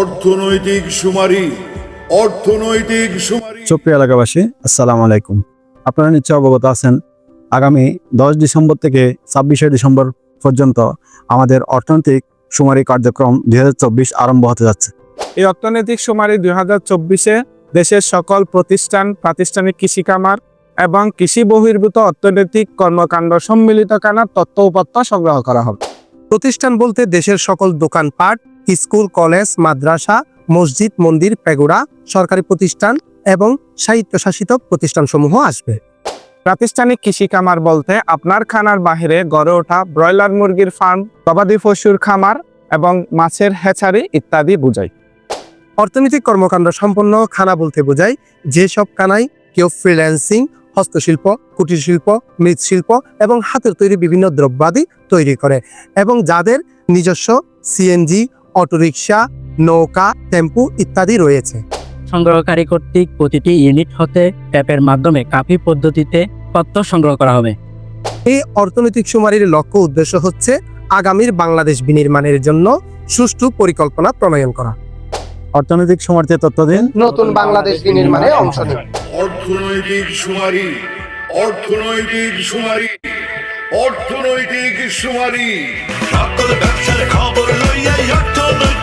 অর্থনৈতিক সুমারি অর্থনৈতিক সুমারি সুপ্রিয় এলাকাবাসী আসসালামু আলাইকুম। আপনারা নিশ্চয় অবগত আছেন আগামী দশ ডিসেম্বর থেকে ছাব্বিশে ডিসেম্বর পর্যন্ত আমাদের অর্থনৈতিক সুমারি কার্যক্রম দু হাজার চব্বিশ আরম্ভ হতে যাচ্ছে। এই অর্থনৈতিক সুমারি দুই হাজার চব্বিশে দেশের সকল প্রতিষ্ঠান প্রাতিষ্ঠানিক কৃষি কামার এবং কৃষি বহির্ভূত অর্থনৈতিক কর্মকাণ্ড সম্মিলিত কানার তথ্য উপাত্ত সংগ্রহ করা হবে। প্রতিষ্ঠান বলতে দেশের সকল দোকানপাট স্কুল, কলেজ, মাদ্রাসা, মসজিদ, মন্দির পেগোড়া সরকারি প্রতিষ্ঠান এবং স্বায়ত্তশাসিত প্রতিষ্ঠানসমূহ আসবে। প্রাতিষ্ঠানিক কৃষি কামার বলতে আপনার খানার বাহিরে গড়ে ওঠা ব্রয়লার মুরগির ফার্ম, গবাদি পশুর খামার এবং মাছের হ্যাচারি ইত্যাদি বুঝায় অর্থনৈতিক কর্মকাণ্ড সম্পন্ন খানা বলতে বোঝায় যেসব খানায় কেউ ফ্রিল্যান্সিং, হস্তশিল্প কুটির শিল্প মৃৎশিল্প এবং হাতের তৈরি বিভিন্ন দ্রব্যাদি তৈরি করে এবং যাদের নিজস্ব সিএনজি অটোরিকশা নৌকা টেম্পু ইত্যাদি রয়েছে। সংগ্রহকারী কর্তৃক প্রতিটি ইউনিট হতে ট্যাপের মাধ্যমে কাফি পদ্ধতিতে তথ্য সংগ্রহ করা হবে। এই অর্থনৈতিক সুমারির লক্ষ্য উদ্দেশ্য হচ্ছে আগামীর বাংলাদেশ বিনির্মাণের জন্য সুষ্ঠু পরিকল্পনা প্রণয়ন করা। অর্থনৈতিক সুমারিতে তথ্য দিন। নতুন বাংলাদেশ বিনির্মাণে অংশ নিন। অর্থনৈতিক সুমারি অর্থনৈতিক সুমারি অর্থনৈতিক সুমারি সকল ব্যবসার খবর লইয়া অর্থনৈতিক